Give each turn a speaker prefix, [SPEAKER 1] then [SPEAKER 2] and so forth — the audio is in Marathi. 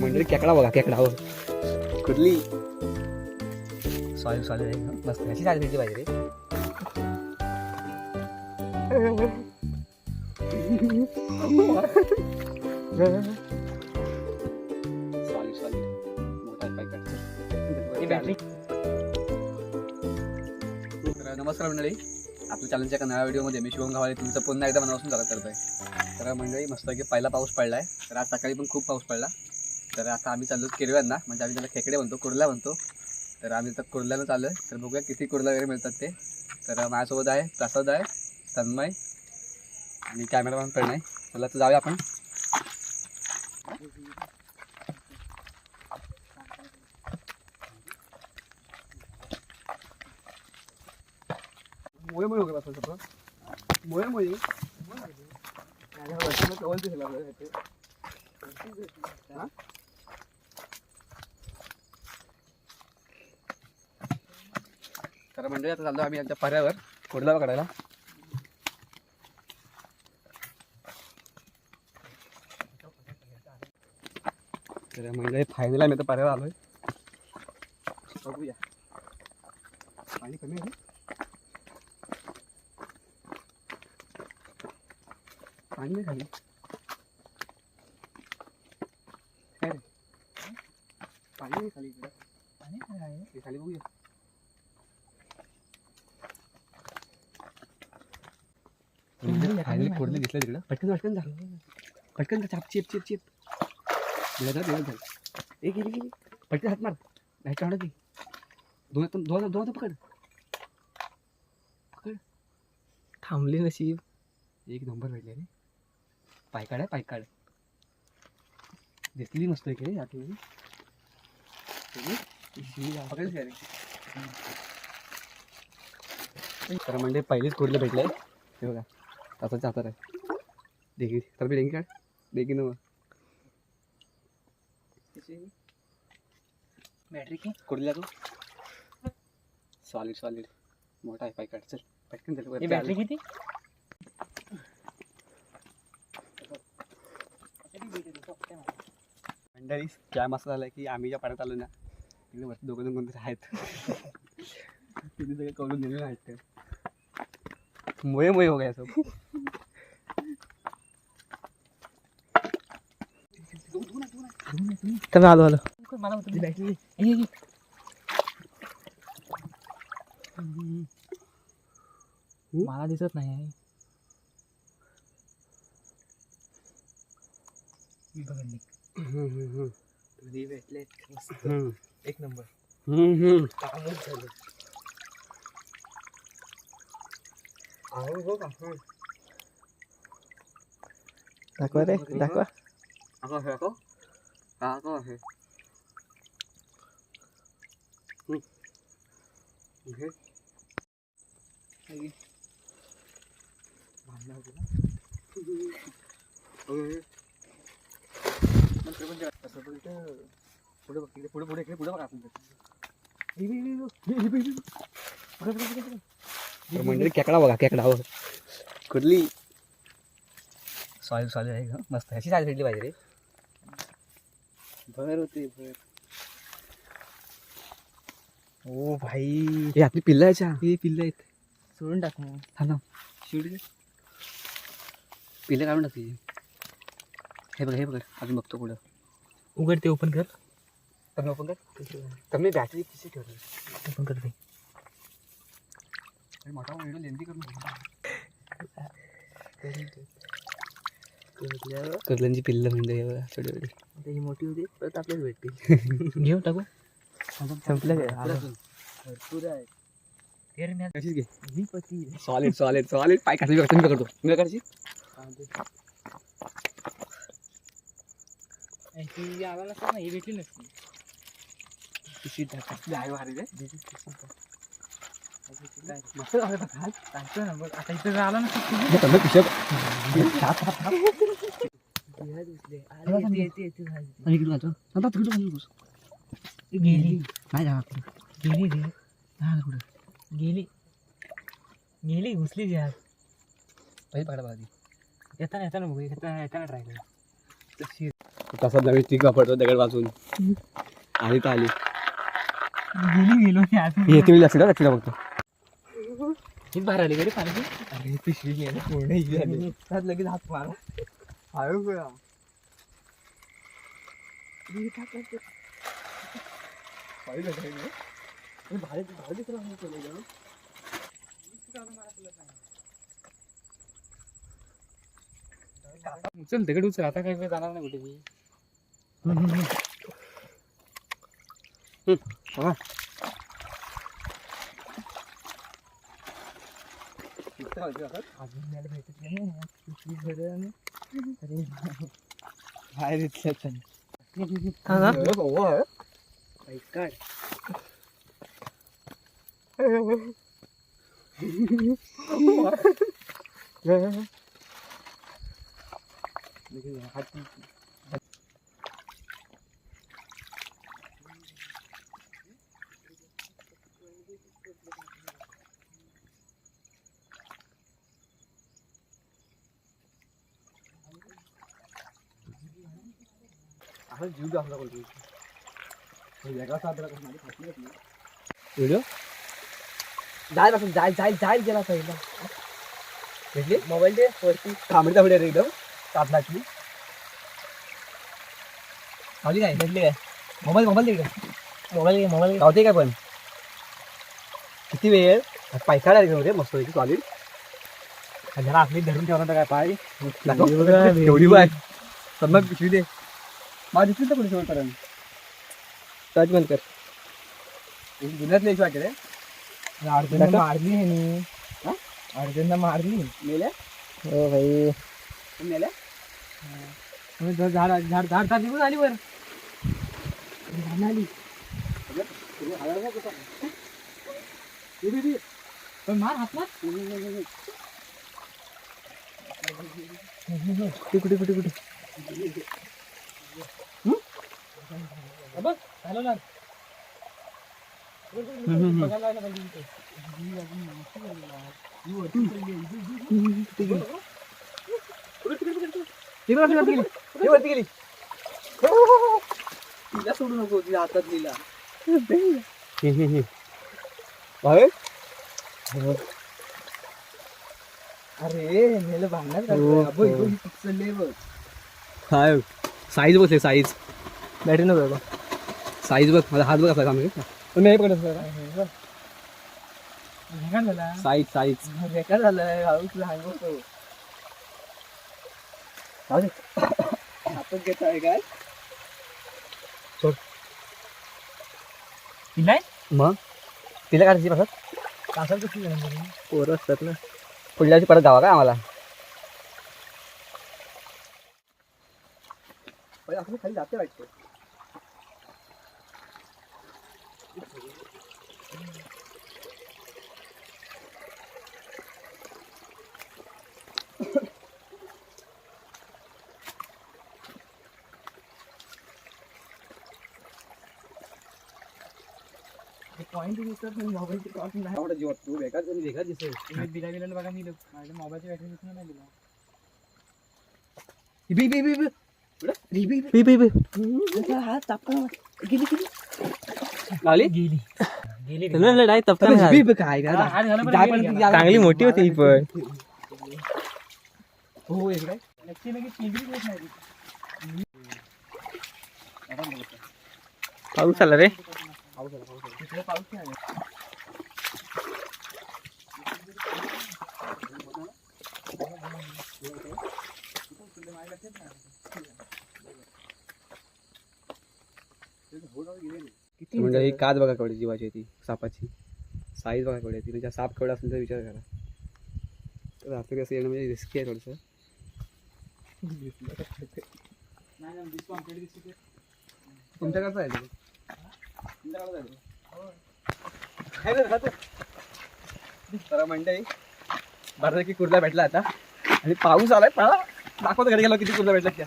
[SPEAKER 1] मंडळी केकडा बघा केकडा हो. कुठली? सॉरी सॉरी मस्त अशी साडी भेटली पाहिजे सॉरी सॉरी नमस्कार मंडळी. आपल्या चॅनलच्या नव्या व्हिडिओमध्ये मी शिवम गावाले तुमचं पुन्हा एकदा मनापासून स्वागत करतोय. तर मंडळी मस्त की पहिला पाऊस पडला आहे तर आज सकाळी पण खूप पाऊस पडला. तर आता आम्ही चाललो किरव्यांना. म्हणजे आम्ही त्याला खेकडे म्हणतो कुर्ला म्हणतो. तर आम्ही तर कुर्ल्यानं चालू आहे तर बघूया किती कुर्ला वगैरे मिळतात ते. तर माझ्यासोबत आहे प्रसाद आहे तन्मय आणि कॅमेरामॅन पण आहे. चला तर जाऊया आपण. मुळे मोय होगा असं मोय मुळे मुळे तर म्हणजे आता चाललो आम्ही आमच्या पर्यावर कुडला पकडायला तर म्हणजे फायनल आम्ही आता पर्यावर आलोय. बघूया. पाणी कमी आहे? पाणी नाही खाली काय रे? पाणी नाही खाली इकडं. पाणी काय आहे? ते खाली बघूया. फायनली कोडले दिसलं तिकडं? पटकन पटकन जा पटकन जा चाप चिप चिप चिप. दिला जा दिला जा. ए गेली गेली पटकन हात मार. नाही काढा ती दोन दोन दोन पकड.
[SPEAKER 2] थांबली नशीब.
[SPEAKER 1] एक नंबर भेटले रे. पाय काढ पाय काढ दिसली मस्त की रे? तर म्हणजे पहिलेच कुर्ले भेटले हे बघा तसंच हातात आहे. देखी तर मी डेंगी काढ. देखी नव.
[SPEAKER 2] बॅटरी की
[SPEAKER 1] कुर्ल्या तू. सॉलिड सॉलिड मोठा आहे पाय काढ चल. पटकन
[SPEAKER 2] बॅटरी. किती?
[SPEAKER 1] मंडळी काय मस्त झालं की आम्ही ज्या पाण्यात आलो ना तिकडे वरती दोघं जण कोणतरी आहेत. तिथे सगळे कळून दिलेले आहेत ते. मुळे मुळे हो गया सब.
[SPEAKER 2] आलो आलो. मला मला दिसत नाही. आहे मी बघितली भेटले एक नंबर कामच झालं दाखवा रे दाखवा
[SPEAKER 1] Ako, ako? Ako, eh. Hmm. Okay. Okay. पुढे बघ इकडे पुढे पुढे इकडे पुढे बघ आपण मंडळी केकडा बघा केकडा हो कुठली सॉईल सॉईल आहे का मस्त अशी साडी भेटली पाहिजे रे भर होते भर
[SPEAKER 2] ओ भाई
[SPEAKER 1] हे आपली पिल्लं याच्या
[SPEAKER 2] हे पिल्ल आहेत सोडून टाक मग
[SPEAKER 1] हा ना शिवडी. पिल्लं काढून टाकते हे बघ हे बघ अजून बघतो पुढं
[SPEAKER 2] उघड ते ओपन कर
[SPEAKER 1] तर मी ओपन कर तर मी बॅटरी किती ठेवली
[SPEAKER 2] ओपन करते
[SPEAKER 1] अरे मोठा व्हिडिओ लेंदी करून कर्लंची पिल्लं म्हणजे बघा छोटे छोटे
[SPEAKER 2] ही मोठी होती परत आपल्याला भेटते घेऊ टाकू संपलं काय
[SPEAKER 1] भरपूर आहे
[SPEAKER 2] रे मी
[SPEAKER 1] कशीच घे
[SPEAKER 2] ही पती
[SPEAKER 1] सॉलिड सॉलिड सॉलिड पाय खाली करतो मी करतो मी करशी
[SPEAKER 2] आला नसता ना ही भेटली नसती पिशवी टाका.
[SPEAKER 1] आहे भारी रे.
[SPEAKER 2] मस्त झालं बघ आज सांगतो ना बघ आता इथं आला
[SPEAKER 1] हे
[SPEAKER 2] गेली.
[SPEAKER 1] नाही जा
[SPEAKER 2] गेली रे. गेली. गेली घुसली जी आत
[SPEAKER 1] पहिले बघा ती.
[SPEAKER 2] येताना येताना बघू. येताना येताना ट्राय करू.
[SPEAKER 1] तसा नवीन ट्रिक वापरतो दगड वाचून. आली तर आली.
[SPEAKER 2] गेली गेलो मी अजून
[SPEAKER 1] येते वेळी लक्षात लक्षात बघतो
[SPEAKER 2] हीच बाहेर आली गडी पाणी
[SPEAKER 1] अरे पिशवी गेली पूर्ण ही झाली. त्यात लगेच हात मारा. आयो गोळा
[SPEAKER 2] चल दगड उचल. आता काही वेळ जाणार नाही कुठे ती अजून मला भेटत नाही पिशवी भरलं आणि
[SPEAKER 1] असं जीव घासला बोलतो वेगळा साजरा करून व्हिडिओ?
[SPEAKER 2] जायपासून जाय जाय जाय गेला पहिला
[SPEAKER 1] भेटली?
[SPEAKER 2] मोबाईल दे वरती.
[SPEAKER 1] तांबडी आहे रे एकदम. लाखची आवली काय?
[SPEAKER 2] भेटली काय?
[SPEAKER 1] मोबाईल मोबाईल दे का
[SPEAKER 2] मोबाईल मोबाईल
[SPEAKER 1] गावते काय पण. किती वेळ? पैसा आहे रे मस्त पैकी सॉलिड
[SPEAKER 2] जरा आपली धरून ठेवणार काय पाय?
[SPEAKER 1] एवढी बाय मग पिशवी दे. माझी तर कोणी शेवटपर्यंत टच बंद कर जुन्यातले एक
[SPEAKER 2] अर्जुनला
[SPEAKER 1] नका?
[SPEAKER 2] मारली आहे नी.
[SPEAKER 1] हा?
[SPEAKER 2] अर्जुनला मारली.
[SPEAKER 1] मेल्या?
[SPEAKER 2] हो भाई.
[SPEAKER 1] मेल्या?
[SPEAKER 2] झाड झाड झाड झाड झाड निघून आली वर. झाड आली पण मार हात मार
[SPEAKER 1] कुठे कुठे कुठे
[SPEAKER 2] बघ झालं ना बघायला लागलं पाहिजे इथे.
[SPEAKER 1] तिला वरती गेली ती वरती गेली तिला सोडू नको तिला हातात लिहिला. भावे?
[SPEAKER 2] अरे नेलं भांडणार
[SPEAKER 1] हो, हो. काय साईज बघ साईज.
[SPEAKER 2] बॅटरी नको बघ
[SPEAKER 1] साईज बघ माझा हात बघ असा काम पण पडत
[SPEAKER 2] बेकार झाला
[SPEAKER 1] साईज साईज
[SPEAKER 2] बेकार झालं होतो
[SPEAKER 1] हातात घेत आहे काय
[SPEAKER 2] तिलाय
[SPEAKER 1] मग तिला काय पासत
[SPEAKER 2] कासाल
[SPEAKER 1] पोरं असतात ना पुढल्या परत गावा काय आम्हाला खाली जाते वाटतं
[SPEAKER 2] पॉईंट दिसतात मोबाईलची टॉर्च नाही.
[SPEAKER 1] आवडत जीवात तू वेगळा वेगळा दिसेल
[SPEAKER 2] तुम्ही दिला गेलेलं बघा मी माझ्या मोबाईलची बॅटरी दिसून नाही दिला
[SPEAKER 1] बी बी बी बी.
[SPEAKER 2] बी बी बी.
[SPEAKER 1] हा तापका गेली गेली. लावली
[SPEAKER 2] गेली गेली
[SPEAKER 3] लढाई
[SPEAKER 1] बी बी काय
[SPEAKER 2] हा, हात घाला बरं,
[SPEAKER 1] जाय
[SPEAKER 2] गेली
[SPEAKER 1] पण
[SPEAKER 2] गेला.
[SPEAKER 3] चांगली मोठी होती ही पण
[SPEAKER 1] हो एक काय
[SPEAKER 2] नक्की नक्की केंद्रित होत नाही ती.
[SPEAKER 3] पाऊस आला रे
[SPEAKER 2] तिकडे पाऊस नाही आला. किती
[SPEAKER 1] म्हणजे ही काच बघा केवढी जीवाची आहे ती सापाची साईज बघा केवढी आहे ती म्हणजे साप केवढा असेल तर विचार करा तर रात्री असं येणं म्हणजे रिस्की आहे थोडंसं
[SPEAKER 2] नाही नाही, दिसतो आमच्याकडे दिसतो ते.
[SPEAKER 1] तुमच्याकडचं आहे ते? तुमच्याकडचं आहे ते? आहे ना, राहतं. तर मंडई बऱ्यापैकी कुर्ला भेटला आता आणि पाऊस आलाय पळा दाखवतो घरी गेलो किती कुर्ला भेटला त्या